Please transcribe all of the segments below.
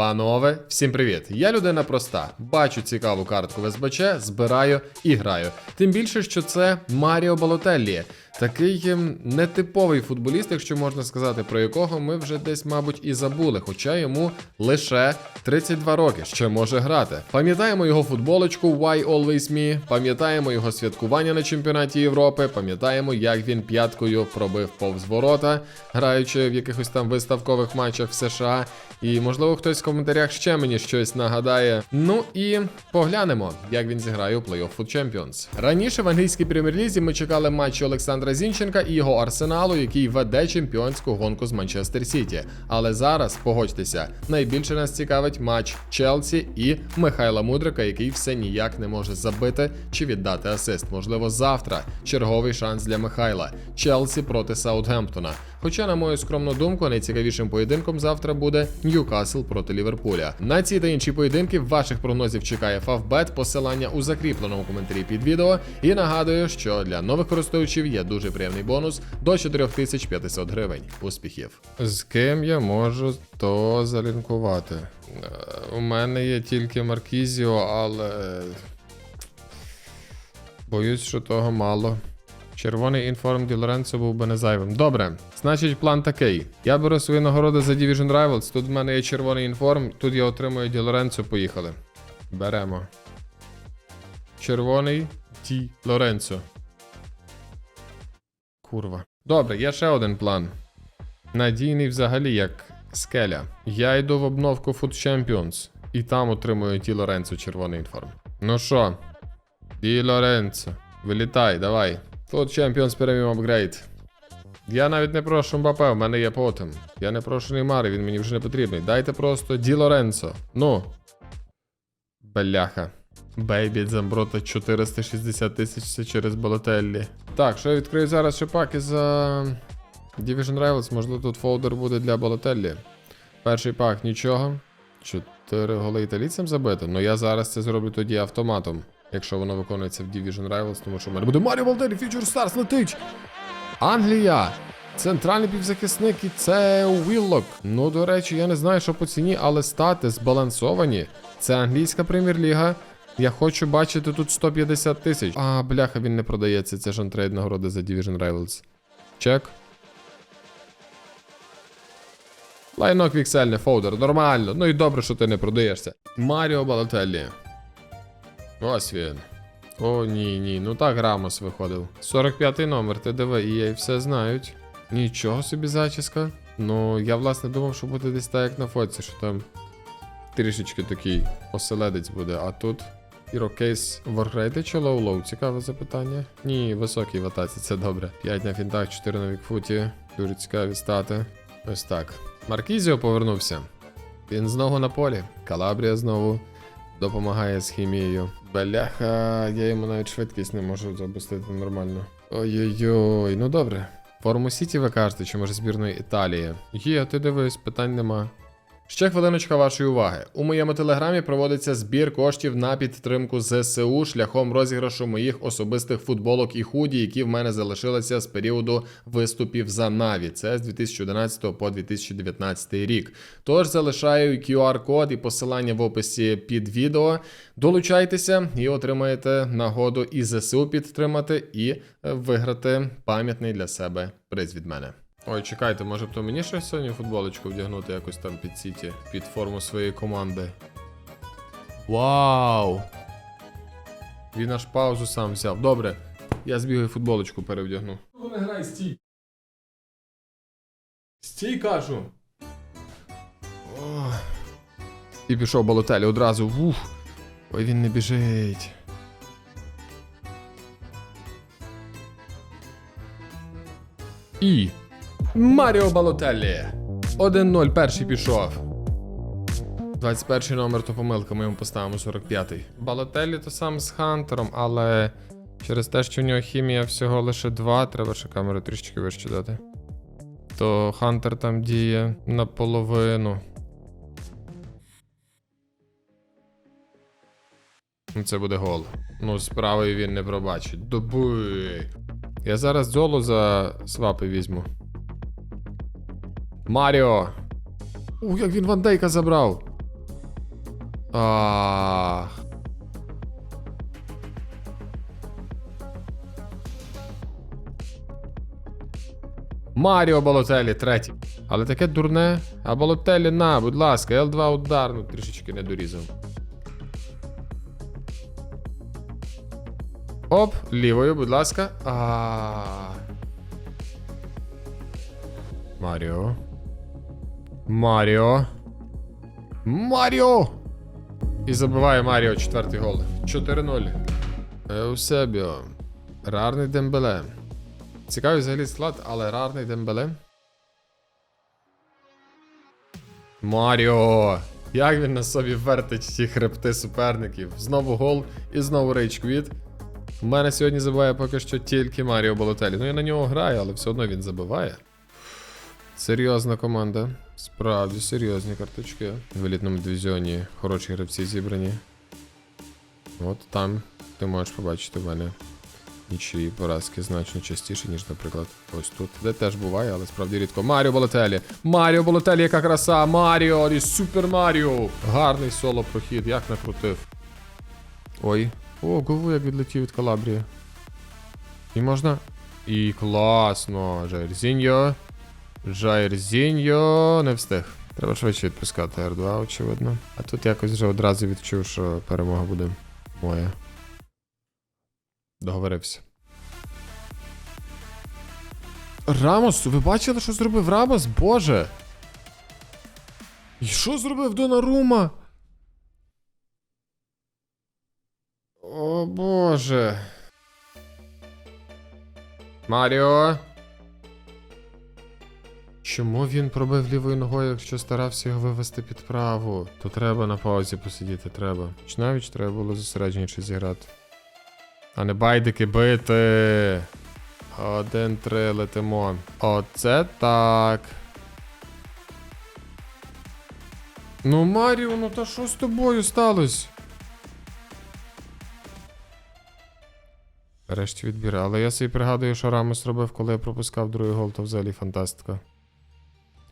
Панове, всім привіт! Я людина проста. Бачу цікаву картку в СБЧ, збираю і граю. Тим більше, що це Маріо Балотеллі. Такий ем, нетиповий футболіст, якщо можна сказати, про якого ми вже десь, мабуть, і забули, хоча йому лише 32 роки, ще може грати. Пам'ятаємо його футболочку Why Always Me, пам'ятаємо його святкування на чемпіонаті Європи, пам'ятаємо, як він п'яткою пробив повз ворота, граючи в якихось там виставкових матчах в США. І можливо хтось коментарях ще мені щось нагадає. Ну і поглянемо, як він зіграє у Playoff Food Champions. Раніше в англійській прем'єр-лізі ми чекали матчі Олександра Зінченка і його арсеналу, який веде чемпіонську гонку з Манчестер Сіті. Але зараз, погодьтеся, найбільше нас цікавить матч Челсі і Михайла Мудрика, який все ніяк не може забити чи віддати асист. Можливо, завтра черговий шанс для Михайла. Челсі проти Саутгемптона. Хоча, на мою скромну думку, найцікавішим поєдинком завтра буде Ньюкасл проти Ліверпуля. На ці та інші поєдинки ваших прогнозів чекає Фавбет, посилання у закріпленому коментарі під відео. І нагадую, що для нових користувачів є дуже приємний бонус до 4500 гривень. Успіхів! З ким я можу то залінкувати? Е, У мене є тільки Маркізіо, але. Боюсь, що того мало. Червоний інформ Ді Лоренцо був би не зайвим. Добре, значить, план такий. Я беру свої нагороди за Division Rivals. Тут в мене є червоний інформ, тут я отримую Ді Лоренцо. Поїхали. Беремо. Червоний Ді Лоренцо. Курва. Добре, є ще один план. Надійний взагалі як скеля. Я йду в обновку Food Champions. І там отримую Ді Лоренцо червоний інформ. Ну що, Ді Лоренцо, вилітай, давай. Тут Champions Premium Upgrade. Я навіть не прошу Мбапе, в мене є потім. Я не прошу Неймара, він мені вже не потрібний. Дайте просто Ді Лоренцо. Ну. Бляха. Бейбі Замброта 460 тисяч це через Балотеллі. Так, що я відкрию зараз ще паки за Division Rivals, можливо, тут фолдер буде для Балотеллі. Перший пак нічого. Чотири голи італійцям забити. Ну я зараз це зроблю тоді автоматом, якщо воно виконується в Division Rivals, тому що в мене буде Маріо Балделі, Future Stars летить. Англія. Центральний півзахисник і це Уіллок. Ну, до речі, я не знаю, що по ціні, але стати збалансовані. Це англійська прем'єр-ліга. Я хочу бачити тут 150 тисяч. А, бляха, він не продається. Це ж антрейд нагороди за Division Rivals. Чек. Лайнок віксельне, фоудер, нормально. Ну і добре, що ти не продаєшся. Маріо Балотеллі. Ось він. О, ні, ні, ну так Рамос виходив. 45-й номер, ти диви, і я все знають. Нічого собі зачіска. Ну, я власне думав, що буде десь так, як на фоці, що там трішечки такий оселедець буде, а тут. Ірокейс воргрейти чи лоу-лоу? Цікаве запитання. Ні, високий в атаці, це добре. 5 на фінтах, 4 на вікфуті. Дуже цікаві стати. Ось так. Маркізіо повернувся. Він знову на полі. Калабрія знову допомагає з хімією. Бляха, я йому навіть швидкість не можу запустити нормально. Ой-ой-ой, ну добре. Форму Сіті ви кажете, чи може збірної Італії? Є, ти дивись, питань нема. Ще хвилиночка вашої уваги. У моєму телеграмі проводиться збір коштів на підтримку ЗСУ шляхом розіграшу моїх особистих футболок і худі, які в мене залишилися з періоду виступів за Наві. Це з 2011 по 2019 рік. Тож залишаю QR-код і посилання в описі під відео. Долучайтеся і отримаєте нагоду і ЗСУ підтримати, і е, виграти пам'ятний для себе приз від мене. Ой, чекайте, може б то мені ще сьогодні футболочку вдягнути якось там під Сіті, під форму своєї команди. Вау! Він аж паузу сам взяв. Добре, я збігаю футболочку перевдягну. Не грай, стій. Стій, кажу. Ох. І пішов болотелі одразу. Вух. Ой, він не біжить. І. Маріо Балотеллі. 1-0, перший пішов. 21 номер то помилка, ми йому поставимо 45-й. Балотеллі то сам з Хантером, але через те, що в нього хімія всього лише 2, треба ще камеру трішечки вище дати. То Хантер там діє наполовину. Ну, Це буде гол. Ну, з він не пробачить. Добуй. Я зараз дзолу за свапи візьму. Маріо. Ух, як він Ван Дейка забрав. Ах. Маріо Балотелі, третій. Але таке дурне. А Балотелі на, будь ласка, Л2 удар, ну трішечки не дорізав. Оп, лівою, будь ласка. А. Маріо. Маріо. Маріо! І забиває Маріо четвертий гол. 4-0. Еусебіо. Рарний Дембеле. Цікавий взагалі склад, але рарний Дембеле. Маріо! Як він на собі вертить ті хребти суперників. Знову гол і знову рейдж-квіт. У мене сьогодні забиває поки що тільки Маріо Болотелі. Ну я на нього граю, але все одно він забиває. Серйозна команда. Справді серйозні карточки. В елітному дивізіоні хороші гравці зібрані. От там ти можеш побачити в мене нічиї поразки значно частіше, ніж, наприклад, ось тут, де теж буває, але справді рідко. Маріо Болотелі! Маріо Болотелі, яка краса! Маріо! І Супер Маріо! Гарний соло прохід, як накрутив. Ой. О, голову як відлетів від Калабрії. І можна. І класно. Жайрзіньо. Жайрзіньо. Не встиг. Треба швидше відпускати R2, очевидно. А тут якось вже одразу відчув, що перемога буде моя. Договорився. Рамос, ви бачили, що зробив Рамос? Боже. І що зробив Донарума? О боже. Маріо. Чому він пробив лівою ногою, якщо старався його вивести під праву? То треба на паузі посидіти, треба. Чи навіть треба було зосередженіше зіграти. А не байдики бити. Один-три летимо. Оце так. Ну, Маріо, ну та що з тобою сталося? Решті відбір. Але я собі пригадую, що Рамос робив, коли я пропускав другий гол, то взагалі фантастика.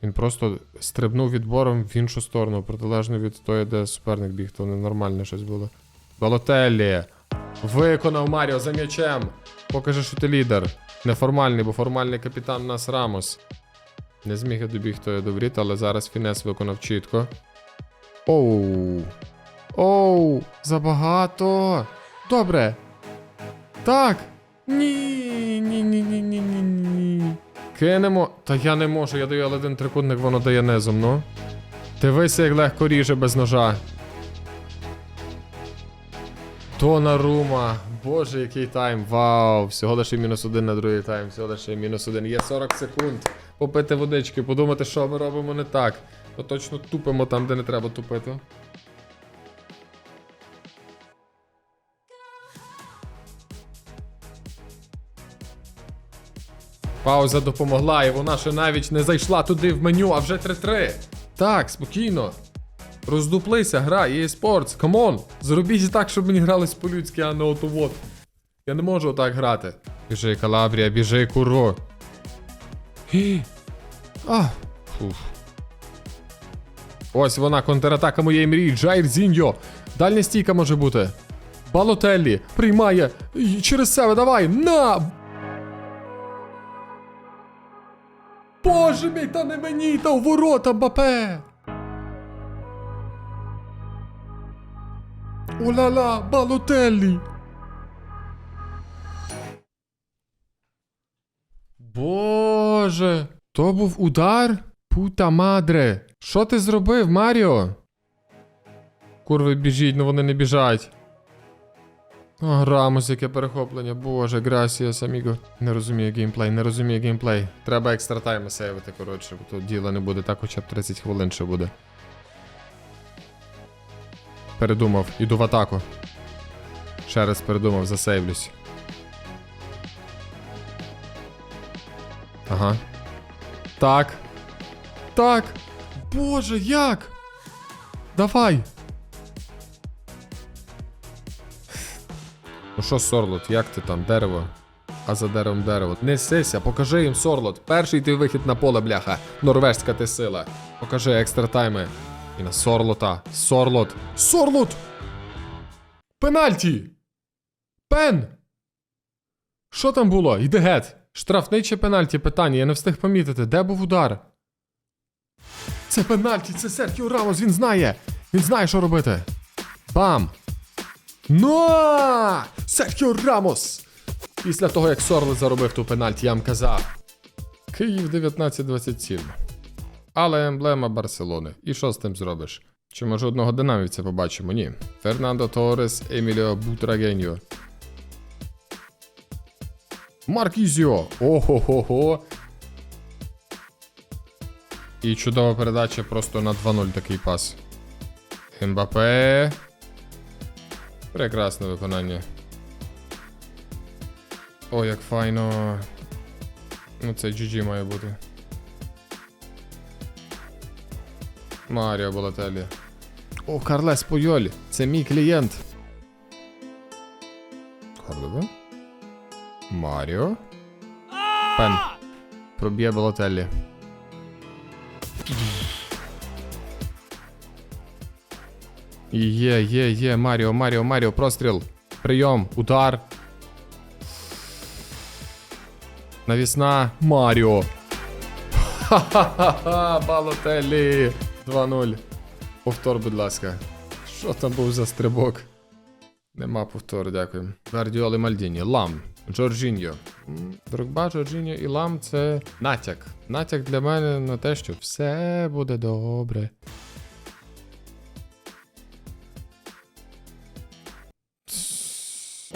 Він просто стрибнув відбором в іншу сторону, протилежно від тої, де суперник біг, то ненормальне щось було. Балотеллі. Виконав Маріо за м'ячем. Покажи, що ти лідер. Неформальний, бо формальний капітан нас Рамос. Не зміг я добіг тої до воріт, але зараз Фінес виконав чітко. Оу. Оу, забагато. Добре. Так. Ні, Кинемо. Та я не можу, я даю але один трикутник, воно дає низом, ну. Дивися, як легко ріже без ножа. Донарума. Боже, який тайм. Вау. Всього лише мінус один на другий тайм. Всього лише мінус один. Є 40 секунд. Попити водички, подумати, що ми робимо не так. То точно тупимо там, де не треба тупити. Пауза допомогла, і вона ще навіть не зайшла туди в меню, а вже 3-3. Так, спокійно. Роздуплися, гра, EA Sports, камон! Зробіть так, щоб мені гралось по-людськи, а не ото-вот. Я не можу отак грати. Біжи, Калабрія, біжи, куро. Гі. А. Фух. Ось вона, контратака моєї мрії. Джайр Зіньо. Дальня стійка може бути. Балотеллі приймає через себе, давай! На! Боже мій, та не мені, та в ворота, Бапе! Ула-ла, Балотеллі! Боже, то був удар? Пута мадре. Що ти зробив, Маріо? Курви біжіть, ну вони не біжать. О, Рамос, яке перехоплення, боже, грасіас, аміго. Не розумію геймплей, не розумію геймплей. Треба екстра тайми сейвити, коротше, бо тут діла не буде, так хоча б 30 хвилин ще буде. Передумав, іду в атаку. Ще раз передумав, засейвлюсь. Ага. Так. Так. Боже, як? Давай. Ну що, Сорлот, як ти там? Дерево? А за деревом дерево. Несися, покажи їм, Сорлот. Перший твій вихід на поле, бляха. Норвежська ти сила. Покажи екстра тайми. І на Сорлота. Сорлот. Сорлот! Пенальті! Пен! Що там було? Іди геть! Штрафний чи пенальті питання, я не встиг помітити. Де був удар? Це пенальті, це Серхіо Рамос, він знає! Він знає, що робити. Бам! Ну! Серхіо Рамос! Після того, як Сорли заробив ту пенальті, я вам казав. Київ 1927. Але емблема Барселони. І що з тим зробиш? Чи може одного динамівця побачимо? Ні. Фернандо Торес, Еміліо Бутрагеньо. Маркізіо! Ого-го-го! І чудова передача просто на 2-0 такий пас. Мбапе. Прекрасне виконання. О, як файно. Ну, це GG має бути. Маріо Болотелі. О, Карлес Пойоль. Це мій клієнт. Карлове? Маріо. Пен. Проб'є Болотелі. І Є, є, є, Маріо, Маріо, Маріо, простріл. Прийом, удар. Навісна Маріо. Ха-ха-ха, Балотелі. 2-0. Повтор, будь ласка. Що там був за стрибок? Нема повтору, дякую. Гвардіоли Мальдіні. Лам. Джорджіньо. М, Дрогба, Джорджіньо і Лам це натяк. Натяк для мене на те, що все буде добре.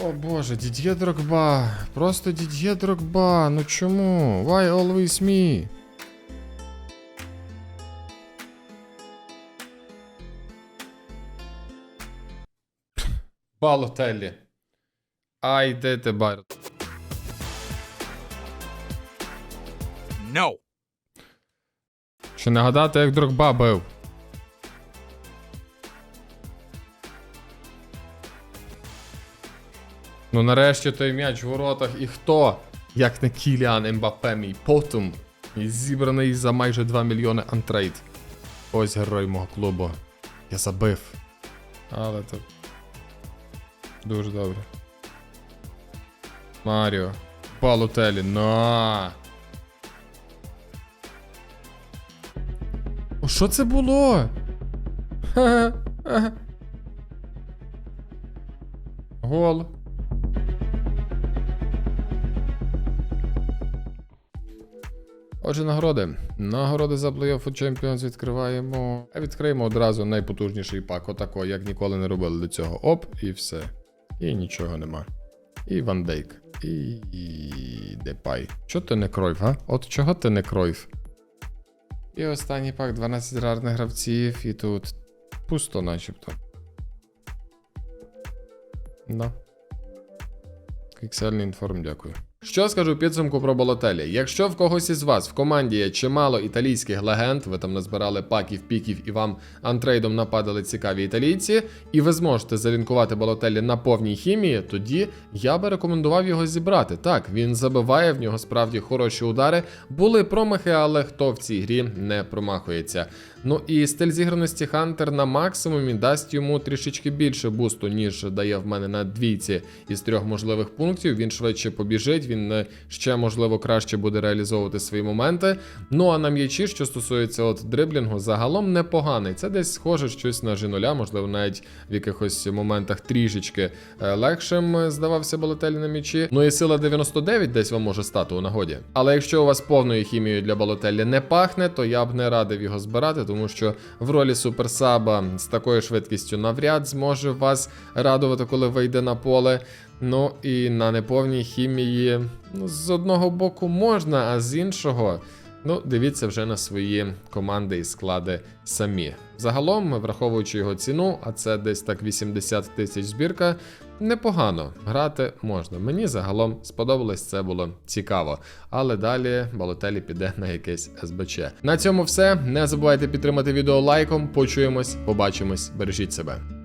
О боже, Дід'є Дрогба. Просто Дід'є Дрогба. Ну чому? Why always me? Балотеллі. Ай, де ти бар. No. Чи нагадати, як Дрогба бив? Ну нарешті той м'яч в воротах і хто? Як не Кіліан Ембапе, мій потум. І зібраний за майже 2 мільйони антрейд. Ось герой мого клубу. Я забив. Але то. Дуже добре. Маріо. Балотелі, на. О, що це було? Ха-ха. Гол. Отже, нагороди. Нагороди за Playoff Champions відкриваємо. А відкриємо одразу найпотужніший пак, отако, як ніколи не робили до цього. Оп, і все. І нічого нема. І Ван Дейк. І. і... Депай. Чого ти не кройв, га? От чого ти не кройв? І останній пак 12 рарних гравців, і тут пусто начебто. Да. Піксельний інформ, дякую. Що скажу підсумку про Болотелі? Якщо в когось із вас в команді є чимало італійських легенд, ви там назбирали паків, піків і вам антрейдом нападали цікаві італійці, і ви зможете залінкувати Болотелі на повній хімії, тоді я би рекомендував його зібрати. Так, він забиває, в нього справді хороші удари. Були промахи, але хто в цій грі не промахується. Ну і стиль зіграності Хантер на максимумі дасть йому трішечки більше бусту, ніж дає в мене на двійці із трьох можливих пунктів. Він швидше побіжить, він е, ще можливо краще буде реалізовувати свої моменти. Ну а на м'ячі, що стосується от дриблінгу, загалом непоганий. Це десь схоже щось на Жінуля, можливо, навіть в якихось моментах трішечки е, легшим е, здавався Балотелі на м'ячі. Ну і сила 99 десь вам може стати у нагоді. Але якщо у вас повною хімією для Балотелі не пахне, то я б не радив його збирати, тому що в ролі суперсаба з такою швидкістю навряд зможе вас радувати, коли вийде на поле. Ну і на неповній хімії ну, з одного боку можна, а з іншого. Ну, дивіться вже на свої команди і склади самі. Загалом, враховуючи його ціну, а це десь так 80 тисяч збірка, непогано грати можна. Мені загалом сподобалось, це було цікаво. Але далі Балотелі піде на якесь СБЧ. На цьому все. Не забувайте підтримати відео лайком. Почуємось, побачимось, бережіть себе.